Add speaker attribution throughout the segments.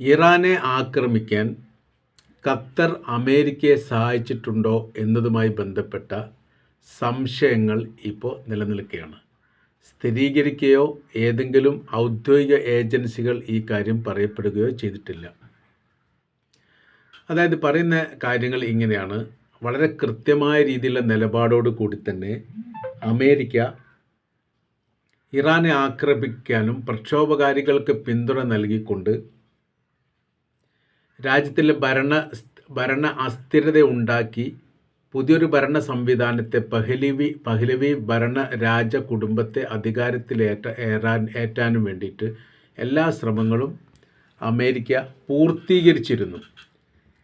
Speaker 1: ഇറാനെ ആക്രമിക്കാൻ ഖത്തർ അമേരിക്കയെ സഹായിച്ചിട്ടുണ്ടോ എന്നതുമായി ബന്ധപ്പെട്ട സംശയങ്ങൾ ഇപ്പോൾ നിലനിൽക്കുകയാണ്. സ്ഥിരീകരിക്കുകയോ ഏതെങ്കിലും ഔദ്യോഗിക ഏജൻസികൾ ഈ കാര്യം പറയപ്പെടുകയോ ചെയ്തിട്ടില്ല. അതായത് പറയുന്ന കാര്യങ്ങൾ ഇങ്ങനെയാണ്. വളരെ കൃത്യമായ രീതിയിലുള്ള നിലപാടോട് കൂടി തന്നെ അമേരിക്ക ഇറാനെ ആക്രമിക്കാനും പ്രക്ഷോഭകാരികൾക്ക് പിന്തുണ നൽകിക്കൊണ്ട് രാജ്യത്തിലെ ഭരണ ഭരണ അസ്ഥിരത ഉണ്ടാക്കി പുതിയൊരു ഭരണ സംവിധാനത്തെ പഹ്ലവി പഹ്ലവി ഭരണ രാജ കുടുംബത്തെ അധികാരത്തിലേറ്റ ഏറാൻ ഏറ്റാനും വേണ്ടിയിട്ട് എല്ലാ ശ്രമങ്ങളും അമേരിക്ക പൂർത്തീകരിച്ചിരുന്നു.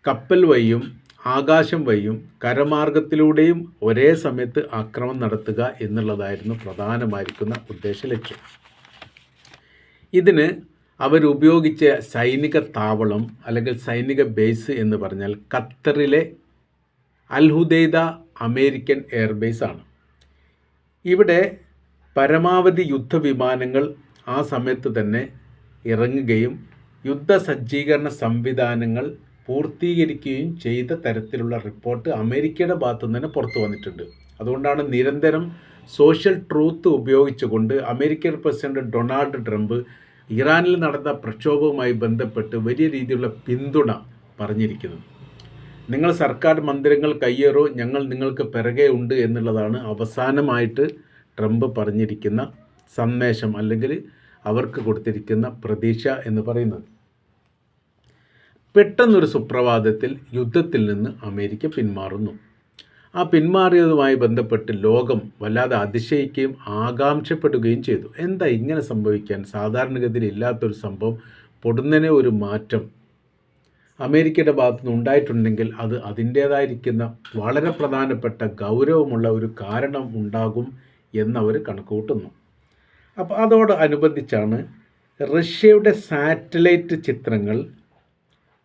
Speaker 1: കപ്പൽ വഴിയും ആകാശം വഴിയും കരമാർഗത്തിലൂടെയും ഒരേ സമയത്ത് ആക്രമണം നടത്തുക എന്നുള്ളതായിരുന്നു പ്രധാനമായിരിക്കുന്ന ഉദ്ദേശ ലക്ഷ്യം. ഇതിന് അവരുപയോഗിച്ച സൈനിക താവളം അല്ലെങ്കിൽ സൈനിക ബേസ് എന്ന് പറഞ്ഞാൽ ഖത്തറിലെ അൽഹുദൈദ അമേരിക്കൻ എയർബേസ് ആണ്. ഇവിടെ പരമാവധി യുദ്ധവിമാനങ്ങൾ ആ സമയത്ത് തന്നെ ഇറങ്ങുകയും യുദ്ധ സജ്ജീകരണ സംവിധാനങ്ങൾ പൂർത്തീകരിക്കുകയും ചെയ്ത തരത്തിലുള്ള റിപ്പോർട്ട് അമേരിക്കയുടെ ഭാഗത്തു നിന്ന് പുറത്തു വന്നിട്ടുണ്ട്. അതുകൊണ്ടാണ് നിരന്തരം സോഷ്യൽ ട്രൂത്ത് ഉപയോഗിച്ചുകൊണ്ട് അമേരിക്കൻ പ്രസിഡന്റ് ഡൊണാൾഡ് ട്രംപ് ഇറാനിൽ നടന്ന പ്രക്ഷോഭവുമായി ബന്ധപ്പെട്ട് വലിയ രീതിയിലുള്ള പിന്തുണ പറഞ്ഞിരിക്കുന്നത്. നിങ്ങൾ സർക്കാർ മന്ദിരങ്ങൾ കയ്യേറോ ഞങ്ങൾ നിങ്ങൾക്ക് പിറകെ ഉണ്ട് എന്നുള്ളതാണ് അവസാനമായിട്ട് ട്രംപ് പറഞ്ഞിരിക്കുന്ന സന്ദേശം അല്ലെങ്കിൽ അവർക്ക് കൊടുത്തിരിക്കുന്ന പ്രതീക്ഷ എന്ന് പറയുന്നത്. പെട്ടെന്നൊരു സുപ്രഭാതത്തിൽ യുദ്ധത്തിൽ നിന്ന് അമേരിക്ക പിന്മാറുന്നു. ആ പിന്മാറിയതുമായി ബന്ധപ്പെട്ട് ലോകം വല്ലാതെ അതിശയിക്കുകയും ആകാംക്ഷപ്പെടുകയും ചെയ്തു. എന്താ ഇങ്ങനെ സംഭവിക്കാൻ? സാധാരണഗതിയിൽ ഇല്ലാത്തൊരു സംഭവം പൊടുന്നനെ ഒരു മാറ്റം. അമേരിക്കയുടെ ഭാഗത്തുനിന്ന് ഉണ്ടായിട്ടുണ്ടെങ്കിൽ അത് അതിന്റേതായിരിക്കുന്ന വളരെ പ്രധാനപ്പെട്ട ഗൗരവമുള്ള ഒരു കാരണം ഉണ്ടാകും എന്നവർ കണക്കുകൂട്ടുന്നു. അപ്പോൾ അതോട് അനുബന്ധിച്ചാണ് റഷ്യയുടെ സാറ്റലൈറ്റ് ചിത്രങ്ങൾ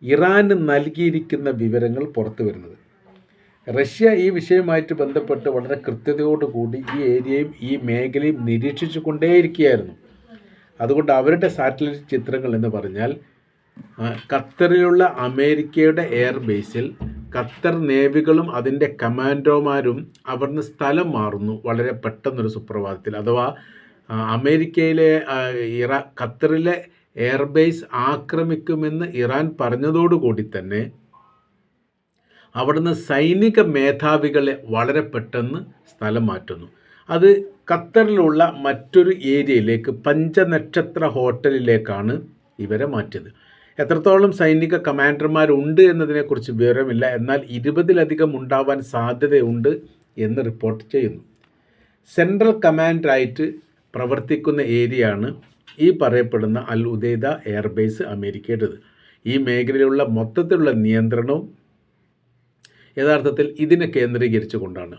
Speaker 1: ഇറാന് നൽകിയിരിക്കുന്ന വിവരങ്ങൾ പുറത്തു വരുന്നത്. റഷ്യ ഈ വിഷയവുമായിട്ട് ബന്ധപ്പെട്ട് വളരെ കൃത്യതയോടുകൂടി ഈ ഏരിയയും ഈ മേഖലയും നിരീക്ഷിച്ചു കൊണ്ടേയിരിക്കുകയായിരുന്നു അതുകൊണ്ട് അവരുടെ സാറ്റലൈറ്റ് ചിത്രങ്ങൾ എന്ന് പറഞ്ഞാൽ ഖത്തറിലുള്ള അമേരിക്കയുടെ എയർബേസിൽ ഖത്തർ നേവികളും അതിന്റെ കമാൻഡോമാരും അവിടുന്ന് സ്ഥലം മാറുന്നു വളരെ പെട്ടെന്നൊരു സുപ്രഭാതത്തിൽ. അഥവാ അമേരിക്കയിലെ ഇറാ ഖത്തറിലെ എയർബേസ് ആക്രമിക്കുമെന്ന് ഇറാൻ പറഞ്ഞതോടുകൂടി തന്നെ അവിടുന്ന് സൈനിക മേധാവികളെ വളരെ പെട്ടെന്ന് സ്ഥലം മാറ്റുന്നു. അത് ഖത്തറിലുള്ള മറ്റൊരു ഏരിയയിലേക്ക് പഞ്ചനക്ഷത്ര ഹോട്ടലിലേക്കാണ് ഇവരെ മാറ്റിയത്. എത്രത്തോളം സൈനിക കമാൻഡർമാരുണ്ട് എന്നതിനെക്കുറിച്ച് വിവരമില്ല. എന്നാൽ ഇരുപതിലധികം ഉണ്ടാവാൻ സാധ്യതയുണ്ട് എന്ന് റിപ്പോർട്ട് ചെയ്യുന്നു. സെൻട്രൽ കമാൻഡറായിട്ട് പ്രവർത്തിക്കുന്ന ഏരിയയാണ് ഈ പറയപ്പെടുന്ന അൽ ഉദൈദ എയർബേസ് അമേരിക്കയുടേത്. ഈ മേഖലയിലുള്ള മൊത്തത്തിലുള്ള നിയന്ത്രണവും യഥാർത്ഥത്തിൽ ഇതിനെ കേന്ദ്രീകരിച്ചുകൊണ്ടാണ്.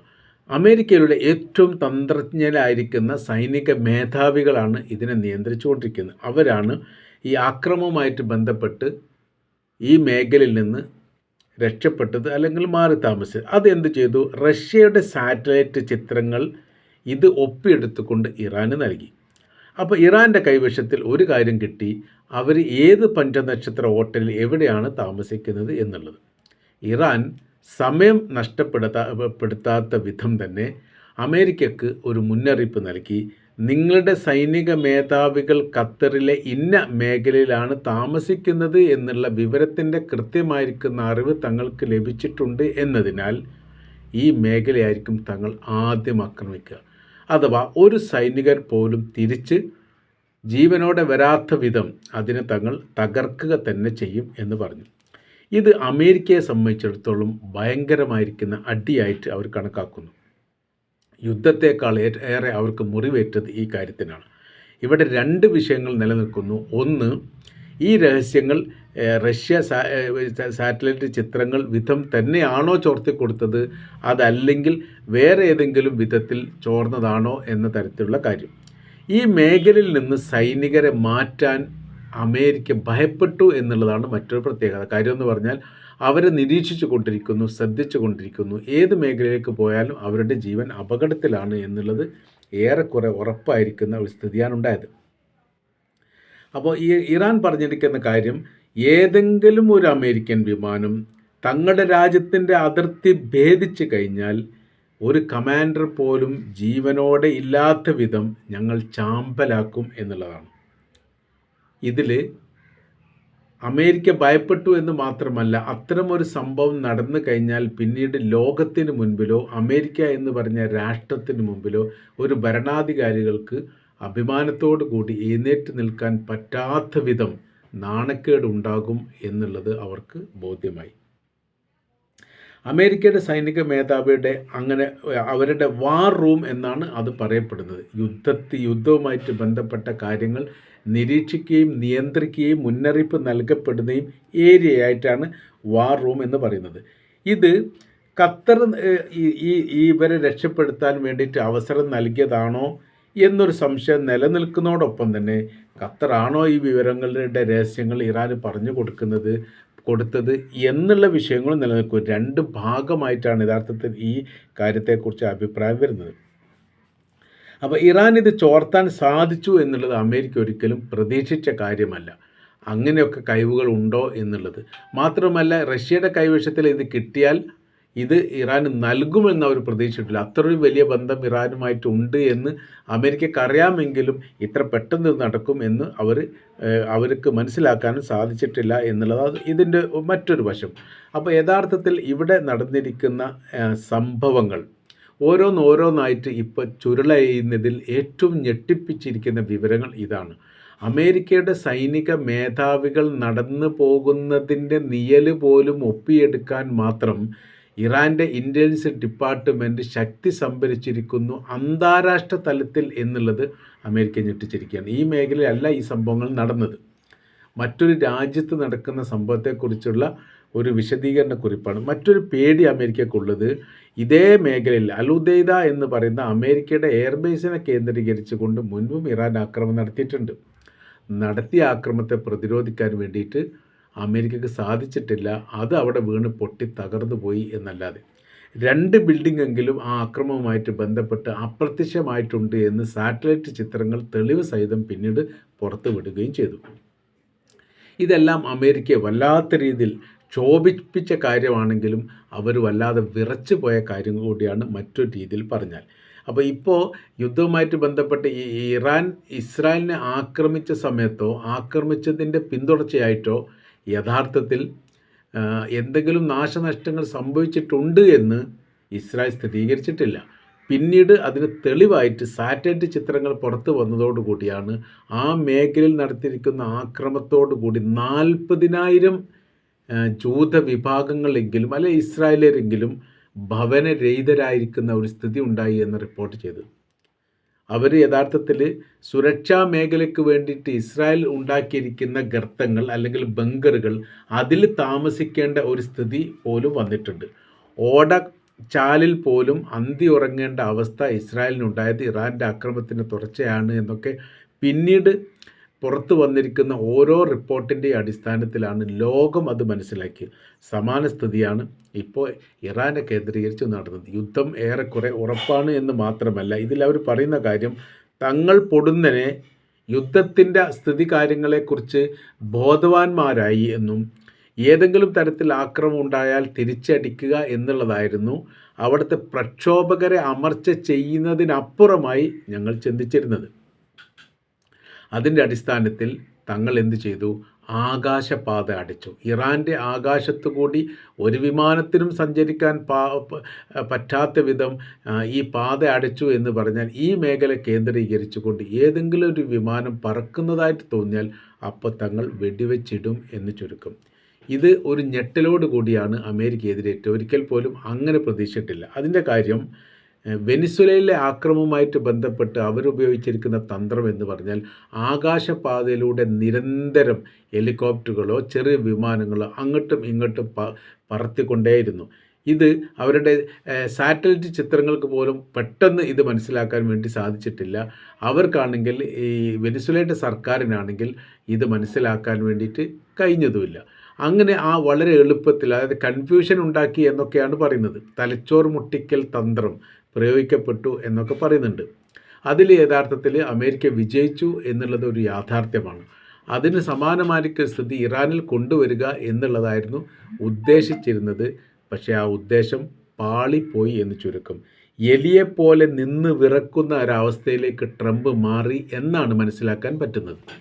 Speaker 1: അമേരിക്കയിലുള്ള ഏറ്റവും തന്ത്രജ്ഞരായിരിക്കുന്ന സൈനിക മേധാവികളാണ് ഇതിനെ നിയന്ത്രിച്ചുകൊണ്ടിരിക്കുന്നത്. അവരാണ് ഈ ആക്രമവുമായിട്ട് ബന്ധപ്പെട്ട് ഈ മേഖലയിൽ നിന്ന് രക്ഷപ്പെട്ടത് അല്ലെങ്കിൽ മാറി താമസിച്ചത്. അതെന്ത് ചെയ്തു? റഷ്യയുടെ സാറ്റലൈറ്റ് ചിത്രങ്ങൾ ഇത് ഒപ്പിയെടുത്തുകൊണ്ട് ഇറാന് നൽകി. അപ്പോൾ ഇറാന്റെ കൈവശത്തിൽ ഒരു കാര്യം കിട്ടി. അവർ ഏത് പഞ്ചനക്ഷത്ര ഹോട്ടലിൽ എവിടെയാണ് താമസിക്കുന്നത് എന്നുള്ളത്. ഇറാൻ സമയം നഷ്ടപ്പെടുത്താത്ത വിധം തന്നെ അമേരിക്കക്ക് ഒരു മുന്നറിയിപ്പ് നൽകി. നിങ്ങളുടെ സൈനിക മേധാവികൾ ഖത്തറിലെ ഇന്ന മേഖലയിലാണ് താമസിക്കുന്നത് എന്നുള്ള വിവരത്തിന്റെ കൃത്യമായിരിക്കുന്ന അറിവ് തങ്ങൾക്ക് ലഭിച്ചിട്ടുണ്ട് എന്നതിനാൽ ഈ മേഖലയായിരിക്കും തങ്ങൾ ആദ്യം ആക്രമിക്കുക. അഥവാ ഒരു സൈനികർ പോലും തിരിച്ച് ജീവനോടെ വരാത്ത വിധം അതിനെ തങ്ങൾ തകർക്കുക തന്നെ ചെയ്യും എന്ന് പറഞ്ഞു. ഇത് അമേരിക്കയെ സംബന്ധിച്ചിടത്തോളം ഭയങ്കരമായിരിക്കുന്ന അടിയായിട്ട് അവർ കണക്കാക്കുന്നു. യുദ്ധത്തെക്കാൾ ഏറെ അവർക്ക് മുറിവേറ്റത് ഈ കാര്യത്തിനാണ്. ഇവിടെ രണ്ട് വിഷയങ്ങൾ നിലനിൽക്കുന്നു. ഒന്ന് ഈ രഹസ്യങ്ങൾ റഷ്യ സാറ്റലൈറ്റ് ചിത്രങ്ങൾ വിധം തന്നെയാണോ ചോർത്തി കൊടുത്തത്? അതല്ലെങ്കിൽ വേറെ ഏതെങ്കിലും വിധത്തിൽ ചോർന്നതാണോ എന്ന തരത്തിലുള്ള കാര്യം. ഈ മേഖലയിൽ നിന്ന് സൈനികരെ മാറ്റാൻ അമേരിക്ക ഭയപ്പെട്ടു എന്നുള്ളതാണ് മറ്റൊരു പ്രത്യേകത. കാര്യം എന്ന് പറഞ്ഞാൽ അവരെ നിരീക്ഷിച്ചു കൊണ്ടിരിക്കുന്നു ശ്രദ്ധിച്ചു കൊണ്ടിരിക്കുന്നു. ഏത് മേഖലയിലേക്ക് പോയാലും അവരുടെ ജീവൻ അപകടത്തിലാണ് എന്നുള്ളത് ഏറെക്കുറെ ഉറപ്പായിരിക്കുന്ന ഒരു സ്ഥിതിയാണ് ഉണ്ടായത്. അപ്പോൾ ഈ ഇറാൻ പറഞ്ഞിരിക്കുന്ന കാര്യം ഏതെങ്കിലും ഒരു അമേരിക്കൻ വിമാനം തങ്ങളുടെ രാജ്യത്തിന്റെ അതിർത്തി ഭേദിച്ച് കഴിഞ്ഞാൽ ഒരു കമാൻഡർ പോലും ജീവനോടെ ഇല്ലാത്ത വിധം ഞങ്ങൾ ചാമ്പലാക്കും എന്നുള്ളതാണ്. ഇതിൽ അമേരിക്ക ഭയപ്പെട്ടു എന്ന് മാത്രമല്ല അത്തരമൊരു സംഭവം നടന്നു കഴിഞ്ഞാൽ പിന്നീട് ലോകത്തിന് മുൻപിലോ അമേരിക്ക എന്ന് പറഞ്ഞ രാഷ്ട്രത്തിന് മുൻപിലോ ഒരു ഭരണാധികാരികൾക്ക് അഭിമാനത്തോടു കൂടി എഴുന്നേറ്റ് നിൽക്കാൻ പറ്റാത്ത വിധം നാണക്കേട് ഉണ്ടാകും എന്നുള്ളത് അവർക്ക് ബോധ്യമായി. അമേരിക്കയുടെ സൈനിക മേധാവിയുടെ അങ്ങനെ അവരുടെ വാർ റൂം എന്നാണ് അത് പറയപ്പെടുന്നത്. യുദ്ധത്തി യുദ്ധവുമായിട്ട് ബന്ധപ്പെട്ട കാര്യങ്ങൾ നിരീക്ഷിക്കുകയും നിയന്ത്രിക്കുകയും മുന്നറിയിപ്പ് നൽകപ്പെടുന്നതും ഏരിയയായിട്ടാണ് വാർ റൂം എന്ന് പറയുന്നത്. ഇത് ഖത്തർ ഈ ഇവരെ രക്ഷപ്പെടുത്താൻ വേണ്ടിയിട്ട് അവസരം നൽകിയതാണോ എന്നൊരു സംശയം നിലനിൽക്കുന്നതോടൊപ്പം തന്നെ ഖത്തറാണോ ഈ വിവരങ്ങളുടെ രഹസ്യങ്ങൾ ഇറാന് പറഞ്ഞു കൊടുക്കുന്നത് കൊടുത്തത് എന്നുള്ള വിഷയങ്ങളും നിലനിൽക്കും. രണ്ട് ഭാഗമായിട്ടാണ് യഥാർത്ഥത്തിൽ ഈ കാര്യത്തെക്കുറിച്ച് അഭിപ്രായം വരുന്നത്. അപ്പോൾ ഇറാൻ ഇത് ചോർത്താൻ സാധിച്ചു എന്നുള്ളത് അമേരിക്ക ഒരിക്കലും പ്രതീക്ഷിച്ച കാര്യമല്ല. അങ്ങനെയൊക്കെ കഴിവുകൾ ഉണ്ടോ എന്നുള്ളത്. മാത്രമല്ല റഷ്യയുടെ കൈവശത്തിൽ ഇത് കിട്ടിയാൽ ഇത് ഇറാന് നൽകുമെന്ന് അവർ പ്രതീക്ഷിച്ചിട്ടില്ല അത്രയും വലിയ ബന്ധം ഇറാനുമായിട്ട് ഉണ്ട് എന്ന് അമേരിക്കക്ക് അറിയാമെങ്കിലും ഇത്ര പെട്ടെന്ന് നടക്കും എന്ന് അവർ അവർക്ക് മനസ്സിലാക്കാനും സാധിച്ചിട്ടില്ല എന്നുള്ളത് ഇതിന്റെ മറ്റൊരു വശം. അപ്പോൾ യഥാർത്ഥത്തിൽ ഇവിടെ നടന്നിരിക്കുന്ന സംഭവങ്ങൾ ഓരോന്നോരോന്നായിട്ട് ഇപ്പോൾ ചുരുളയുന്നതിൽ ഏറ്റവും ഞെട്ടിപ്പിച്ചിരിക്കുന്ന വിവരങ്ങൾ ഇതാണ്. അമേരിക്കയുടെ സൈനിക മേധാവികൾ നടന്നു പോകുന്നതിന്റെ നിയൽ പോലും ഒപ്പിയെടുക്കാൻ മാത്രം ഇറാന്റെ ഇന്റലിജൻസ് ഡിപ്പാർട്ട്മെന്റ് ശക്തി സംഭരിച്ചിരിക്കുന്നു അന്താരാഷ്ട്ര തലത്തിൽ എന്നുള്ളത് അമേരിക്ക ഞെട്ടിച്ചിരിക്കുകയാണ്. ഈ മേഖലയിലല്ല ഈ സംഭവങ്ങൾ നടന്നത്. മറ്റൊരു രാജ്യത്ത് നടക്കുന്ന സംഭവത്തെക്കുറിച്ചുള്ള ഒരു വിശദീകരണ കുറിപ്പാണ് മറ്റൊരു പേടി അമേരിക്കക്കുള്ളത് ഇതേ മേഖലയിൽ അലുദൈദ എന്ന് പറയുന്ന അമേരിക്കയുടെ എയർബേസിനെ കേന്ദ്രീകരിച്ചുകൊണ്ട് മുൻപും ഇറാൻ ആക്രമണം നടത്തിയിട്ടുണ്ട്. നടത്തിയ ആക്രമണത്തെ പ്രതിരോധിക്കാൻ വേണ്ടിയിട്ട് അമേരിക്കക്ക് സാധിച്ചിട്ടില്ല. അത് അവിടെ വീണ് പൊട്ടി തകർന്നു പോയി എന്നല്ലാതെ. രണ്ട് ബിൽഡിംഗ് എങ്കിലും ആ അക്രമവുമായിട്ട് ബന്ധപ്പെട്ട് അപ്രത്യക്ഷമായിട്ടുണ്ട് എന്ന് സാറ്റലൈറ്റ് ചിത്രങ്ങൾ തെളിവ് സഹിതം പിന്നീട് പുറത്തു വിടുകയും ചെയ്തു. ഇതെല്ലാം അമേരിക്കയെ വല്ലാത്ത രീതിയിൽ ക്ഷോഭിപ്പിച്ച കാര്യമാണെങ്കിലും അവർ വല്ലാതെ വിറച്ചു പോയ കാര്യം കൂടിയാണ് മറ്റൊരു രീതിയിൽ പറഞ്ഞാൽ. അപ്പോൾ ഇപ്പോൾ യുദ്ധവുമായിട്ട് ബന്ധപ്പെട്ട് ഈ ഇറാൻ ഇസ്രായേലിനെ ആക്രമിച്ച സമയത്തോ ആക്രമിച്ചതിന്റെ പിന്തുടർച്ചയായിട്ടോ യഥാർത്ഥത്തിൽ എന്തെങ്കിലും നാശനഷ്ടങ്ങൾ സംഭവിച്ചിട്ടുണ്ട് എന്ന് ഇസ്രായേൽ സ്ഥിരീകരിച്ചിട്ടില്ല. പിന്നീട് അതിന് തെളിവായിട്ട് സാറ്റലൈറ്റ് ചിത്രങ്ങൾ പുറത്തു വന്നതോടുകൂടിയാണ് ആ മേഖലയിൽ നടത്തിയിരിക്കുന്ന ആക്രമത്തോടു കൂടി നാൽപ്പതിനായിരം ജൂത വിഭാഗങ്ങളെങ്കിലും അല്ലെ ഇസ്രായേലരെങ്കിലും ഭവനരഹിതരായിരിക്കുന്ന ഒരു സ്ഥിതി ഉണ്ടായി എന്ന് റിപ്പോർട്ട് ചെയ്തു. അവർ യഥാർത്ഥത്തിൽ സുരക്ഷാ മേഖലയ്ക്ക് വേണ്ടിയിട്ട് ഇസ്രായേൽ ഉണ്ടാക്കിയിരിക്കുന്ന ഗർത്തങ്ങൾ അല്ലെങ്കിൽ ബങ്കറുകൾ അതിൽ താമസിക്കേണ്ട ഒരു സ്ഥിതി പോലും വന്നിട്ടുണ്ട്. ഓട ചാലിൽ പോലും അന്തി ഉറങ്ങേണ്ട അവസ്ഥ ഇസ്രായേലിനുണ്ടായത് ഇറാന്റെ ആക്രമണത്തിന് തുടർച്ചയാണ് എന്നൊക്കെ പിന്നീട് പുറത്തു വന്നിരിക്കുന്ന ഓരോ റിപ്പോർട്ടിന്റെ അടിസ്ഥാനത്തിലാണ് ലോകം അത് മനസ്സിലാക്കി സമാന സ്ഥിതിയാണ് ഇപ്പോൾ ഇറാനെ കേന്ദ്രീകരിച്ച് നടന്നത്. യുദ്ധം ഏറെക്കുറെ ഉറപ്പാണ് എന്ന് മാത്രമല്ല ഇതിൽ അവർ പറയുന്ന കാര്യം തങ്ങൾ പൊടുന്നനെ യുദ്ധത്തിന്റെ സ്ഥിതി കാര്യങ്ങളെക്കുറിച്ച് ബോധവാന്മാരായി എന്നും ഏതെങ്കിലും തരത്തിൽ ആക്രമം ഉണ്ടായാൽ തിരിച്ചടിക്കുക എന്നുള്ളതായിരുന്നു. അവിടുത്തെ പ്രക്ഷോഭകരെ അമർച്ച ചെയ്യുന്നതിനപ്പുറമായി ഞങ്ങൾ ചിന്തിച്ചിരുന്നത്. അതിന്റെ അടിസ്ഥാനത്തിൽ തങ്ങൾ എന്തു ചെയ്തു? ആകാശപാത അടിച്ചു. ഇറാന്റെ ആകാശത്തു കൂടി ഒരു വിമാനത്തിനും സഞ്ചരിക്കാൻ പാ പറ്റാത്ത വിധം ഈ പാത അടച്ചു എന്ന് പറഞ്ഞാൽ ഈ മേഖല കേന്ദ്രീകരിച്ചുകൊണ്ട് ഏതെങ്കിലും ഒരു വിമാനം പറക്കുന്നതായിട്ട് തോന്നിയാൽ അപ്പോൾ തങ്ങൾ വെടിവെച്ചിടും എന്ന് ചുരുക്കം. ഇത് ഒരു ഞെട്ടലോട് കൂടിയാണ് അമേരിക്ക എതിരേറ്റ് ഒരിക്കൽ പോലും അങ്ങനെ പ്രതീക്ഷിച്ചിട്ടില്ല. അതിന്റെ കാര്യം വെനിസുലയിലെ ആക്രമവുമായിട്ട് ബന്ധപ്പെട്ട് അവരുപയോഗിച്ചിരിക്കുന്ന തന്ത്രം എന്ന് പറഞ്ഞാൽ ആകാശപാതയിലൂടെ നിരന്തരം ഹെലികോപ്റ്ററുകളോ ചെറിയ വിമാനങ്ങളോ അങ്ങോട്ടും ഇങ്ങോട്ടും പറത്തിക്കൊണ്ടേയിരുന്നു. ഇത് അവരുടെ സാറ്റലൈറ്റ് ചിത്രങ്ങൾക്ക് പോലും പെട്ടെന്ന് ഇത് മനസ്സിലാക്കാൻ വേണ്ടി സാധിച്ചിട്ടില്ല. അവർക്കാണെങ്കിൽ ഈ വെനിസുലയുടെ സർക്കാരിനാണെങ്കിൽ ഇത് മനസ്സിലാക്കാൻ വേണ്ടിയിട്ട് കഴിഞ്ഞതുമില്ല. അങ്ങനെ ആ വളരെ എളുപ്പത്തിൽ അതായത് കൺഫ്യൂഷൻ ഉണ്ടാക്കി എന്നൊക്കെയാണ് പറയുന്നത്. തലച്ചോർ മുട്ടിക്കൽ തന്ത്രം പ്രയോഗിക്കപ്പെട്ടു എന്നൊക്കെ പറയുന്നുണ്ട്. അതിൽ യഥാർത്ഥത്തിൽ അമേരിക്ക വിജയിച്ചു എന്നുള്ളത് ഒരു യാഥാർത്ഥ്യമാണ്. അതിന് സമാനമായിരിക്കും സ്ഥിതി ഇറാനിൽ കൊണ്ടുവരിക എന്നുള്ളതായിരുന്നു ഉദ്ദേശിച്ചിരുന്നത്. പക്ഷേ ആ ഉദ്ദേശം പാളിപ്പോയി എന്ന് ചുരുക്കം. എലിയെപ്പോലെ നിന്ന് വിറക്കുന്ന ഒരവസ്ഥയിലേക്ക് ട്രംപ് മാറി എന്നാണ് മനസ്സിലാക്കാൻ പറ്റുന്നത്.